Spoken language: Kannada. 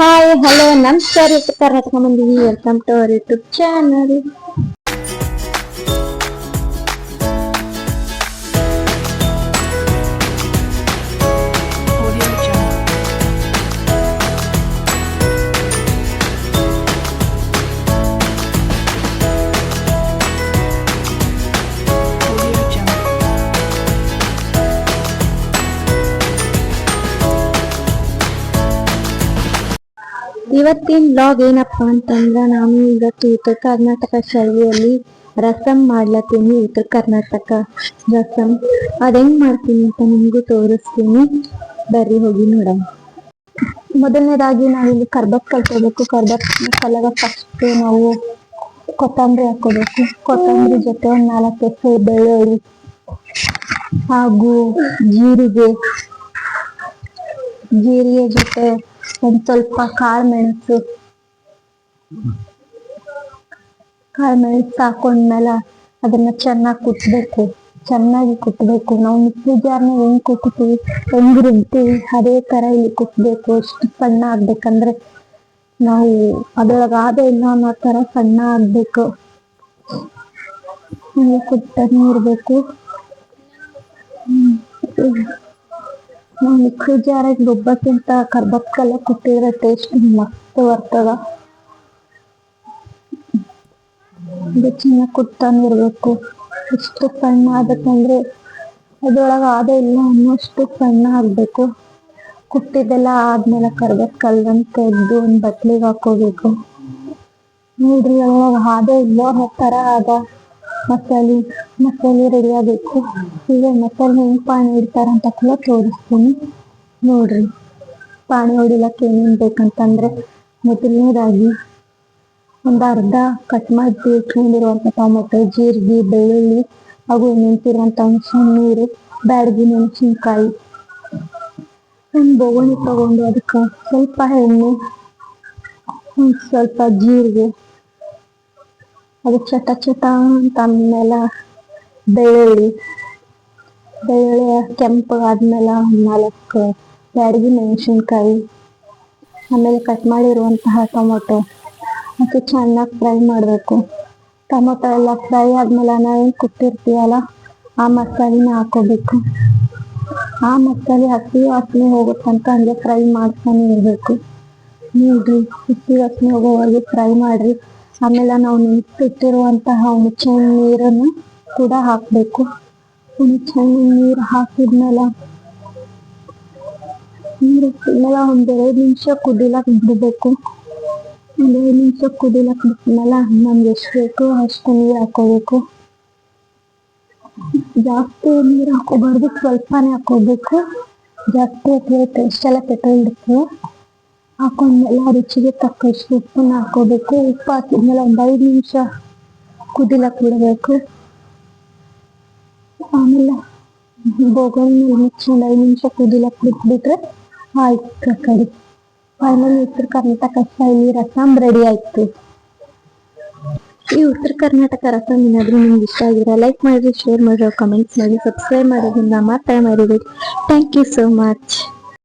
ಹಾಯ್ ಹಲೋ ನಮಸ್ಕಾರ ಕರ್ನಾಟಕ ಮಂದಿ welcome to our YouTube channel ಇವತ್ತಿನ ಬ್ಲಾಗ್ ಏನಪ್ಪಾ ಅಂತಂದ್ರ ನಾನು ಇವತ್ತು ಉತ್ತರ ಕರ್ನಾಟಕ ಶೈಲಿಯಲ್ಲಿ ರಸಂ ಮಾಡ್ಲತ್ತೀನಿ, ಉತ್ತರ ಕರ್ನಾಟಕ ರಸಂ. ಅದ್ ಹೆಂಗ್ ಮಾಡ್ತೀನಿ ಅಂತ ನಿಮ್ಗೂ ತೋರಿಸ್ತೀನಿ. ಬರ್ರಿ ಹೋಗಿ ನೋಡೋಣ. ಮೊದಲನೇದಾಗಿ ನಾವಿಲ್ಲಿ ಕರ್ಬಕ್ ಕಲ್ಕೋಬೇಕು. ಕರ್ಬಕ್ ಕಲಗ ಫಸ್ಟ್ ನಾವು ಕೊತ್ತಂಬರಿ ಹಾಕೋಬೇಕು ಕೊತ್ತಂಬರಿ ಜೊತೆ ಒಂದ್ ನಾಲ್ಕು ಎಸೆ ಬೆಳ್ಳುಳ್ಳಿ ಹಾಗೂ ಜೀರಿಗೆ. ಜೀರಿಗೆ ಜೊತೆ ಒಂದ್ ಸ್ವಲ್ಪ ಕಾಳು ಮೆಣಸು. ಕಾಳು ಮೆಣಸು ಹಾಕೊಂಡ್ಮೇಲೆ ಅದನ್ನ ಚೆನ್ನಾಗಿ ಕುಟ್ಬೇಕು. ಚೆನ್ನಾಗಿ ಕುಟ್ಬೇಕು. ನಾವು ಮಿಕ್ಸಿ ಜಾರ್ನ ಹೆಂಗ್ ಕುಟ್ತೀವಿ? ಹೆಂಗ್ ರುಬ್ತೀವಿ? ಅದೇ ತರ ಇಲ್ಲಿ ಕುಟ್ಬೇಕು. ಎಷ್ಟು ಸಣ್ಣ ಆಗ್ಬೇಕಂದ್ರೆ ನಾವು ಅದ್ರೊಳಗ ಆದ ಇಲ್ಲ ಅನ್ನೋ ತರ ಸಣ್ಣ ಆಗ್ಬೇಕು. ಹಿಂಗೆ ಇರ್ಬೇಕು ಹ್ಮ್. ಮಿಕ್ಸಿ ಜಾರಾಗ ರುಬ್ಬಕ್ಕಿಂತ ಕರ್ಬತ್ಕಲ್ಲ ಕುಟ್ಟಿದ್ರೆ ಟೇಸ್ಟ್ ಮಸ್ತ್ ಬರ್ತದ. ಇದು ಚೆನ್ನಾಗಿ ಇರ್ಬೇಕು ಎಷ್ಟು ಸಣ್ಣ ಆಗತ್ತಂದ್ರೆ ಅದ್ರೊಳಗ ಆದ ಇಲ್ಲ ಅನ್ನೋಷ್ಟು ಸಣ್ಣ ಆಗಬೇಕು. ಕುಟ್ಟಿದ್ದೆಲ್ಲ ಆದ್ಮೇಲೆ ಕರ್ಬತ್ ಕಲ್ದಂಗ್ ತೆಗ್ದು ಒಂದು ಬಟ್ಲಿಗೆ ಹಾಕೋಬೇಕು. ನೋಡ್ರಿ ಅವಾಗ ಆದ ಇಲ್ಲ ಥರ ಆದ ಮಸಾಲೆ ಮಸಾಲೆ ರೆಡಿ ಆಗಬೇಕು. ಈಗ ಮಸಾಲೆ ಹೆಂಗ್ ಪಾನಿ ಇಡ್ತಾರಂತ ಕೂಡ ತೋರಿಸ್ತೀನಿ. ನೋಡ್ರಿ. ಪಾಣಿ ಹೊಡಿಲಕ್ಕೆ ಏನೇನ್ ಬೇಕಂತಂದ್ರೆ ಮೊದಲನೇದಾಗಿ ಒಂದು ಅರ್ಧ ಕಟ್ ಮಾಡಿ ಇಟ್ಕೊಂಡಿರುವಂತ ಟೊಮೆಟೊ, ಜೀರಿಗೆ, ಬೆಳ್ಳುಳ್ಳಿ, ಹಾಗೂ ನೆನ್ಸಿರುವಂತ ಹುಣಸೆ ನೀರು, ಬ್ಯಾಡಗಿ ಮೆಣಸಿನ್ಕಾಯಿ. ಒಂದ್ ಬೊಗಣಿ ತಗೊಂಡು ಅದಕ್ಕ ಸ್ವಲ್ಪ ಎಣ್ಣೆ ಒಂದ್ ಸ್ವಲ್ಪ ಜೀರಿಗೆ ಅದು ಚಟ ಚಟ ಅಂತ ಅಂದ್ಮೇಲೆ ಬೆಳ್ಳುಳ್ಳಿ ಬೆಳ್ಳುಳ್ಳಿ ಕೆಂಪು ಆದ್ಮೇಲೆ ಒಂದ್ ನಾಲ್ಕು ಬ್ಯಾಡಗಿ ಮೆಣಸಿನ್ಕಾಯಿ ಆಮೇಲೆ ಕಟ್ ಮಾಡಿರುವಂತಹ ಟೊಮೊಟೊ ಮತ್ತು ಚೆನ್ನಾಗಿ ಫ್ರೈ ಮಾಡಬೇಕು ಟೊಮೊಟೊ ಎಲ್ಲ ಫ್ರೈ ಆದ್ಮೇಲೆ ನಾವೇನು ಕುಟ್ಟಿರ್ತೀವಲ್ಲ ಆ ಮಸಾಲಿನ ಹಾಕೋಬೇಕು ಆ ಮಸಾಲೆ ಹಸಿ ವಾಸನೆ ಹೋಗೋ ತನಕ ಹಂಗೆ ಫ್ರೈ ಮಾಡ್ತಾನೆ ಇರಬೇಕು ನೀಡ್ರಿ ಹಸಿ ವಾಸನೆ ಹೋಗೋವರೆಗೆ ಫ್ರೈ ಮಾಡ್ರಿ ಆಮೇಲೆ ನಾವು ನೆನ್ಸಿಟ್ಟಿರುವಂತಹ ಹುಣಸೆ ನೀರನ್ನು ಕೂಡ ಹಾಕಬೇಕು. ಹುಣಸೆ ನೀರು ಹಾಕಿದ್ಮೇಲೆ ನೀರು ಹಾಕಿದ್ಮೇಲೆ ಒಂದ್ ಎರಡು ನಿಮಿಷ ಕುದಿಲಕ್ ಬಿಡ್ಬೇಕು. ಒಂದ್ ಎರಡು ನಿಮಿಷ ಕುದಿಲಕ್ ಬಿಟ್ಮೇಲೆ ನಮ್ಗೆ ಎಷ್ಟು ಬೇಕು ಅಷ್ಟು ನೀರ್ ಹಾಕೋಬೇಕು. ಜಾಸ್ತಿ ನೀರ್ ಹಾಕೋಬಾರ್ದು, ಸ್ವಲ್ಪನೇ ಹಾಕೋಬೇಕು. ಜಾಸ್ತಿ ಹಾಕಿದ್ರೆ ಟೇಸ್ಟ್ ಎಲ್ಲ ಕೆಟ್ಟೋಗ್ಬಿಡುತ್ತೆ. ಹಾಕೊಂಡ್ಮೇಲೆ ರುಚಿಗೆ ತಕ್ಕಷ್ಟು ಉಪ್ಪನ್ನ ಹಾಕೋಬೇಕು ಉಪ್ಪು ಹಾಕಿದ್ಮೇಲೆ ಒಂದ್ ಐದು ನಿಮಿಷ ಕುದಿಲಕ್ ಬಿಡಬೇಕು ಆಮೇಲೆ ಬೋಗಣಿ ಮೇಲೆ ಐದು ನಿಮಿಷ ಕುದಿಲಕ್ ಬಿಟ್ಬಿಟ್ರೆ ಆಯ್ತು ಕಡಿ ಫೈನಲ್ ಉತ್ತರ ಕರ್ನಾಟಕ ಶೈಲಿ ರಸಂ ರೆಡಿ ಆಯ್ತು. ಈ ಉತ್ತರ ಕರ್ನಾಟಕ ರಸಂ ಏನಾದರೂ ನಿಮ್ಗೆ ಇಷ್ಟ ಆಗಿದ್ರೆ ಲೈಕ್ ಮಾಡಿರಿ ಶೇರ್ ಮಾಡಿರೋ ಕಮೆಂಟ್ಸ್ ಮಾಡಿ ಸಬ್ಸ್ಕ್ರೈಬ್ ಮಾಡೋದ್ರಿಂದ ಮಾತ್ರ ಮರಿಬೇಡಿ ಥ್ಯಾಂಕ್ ಯು ಸೋ ಮಚ್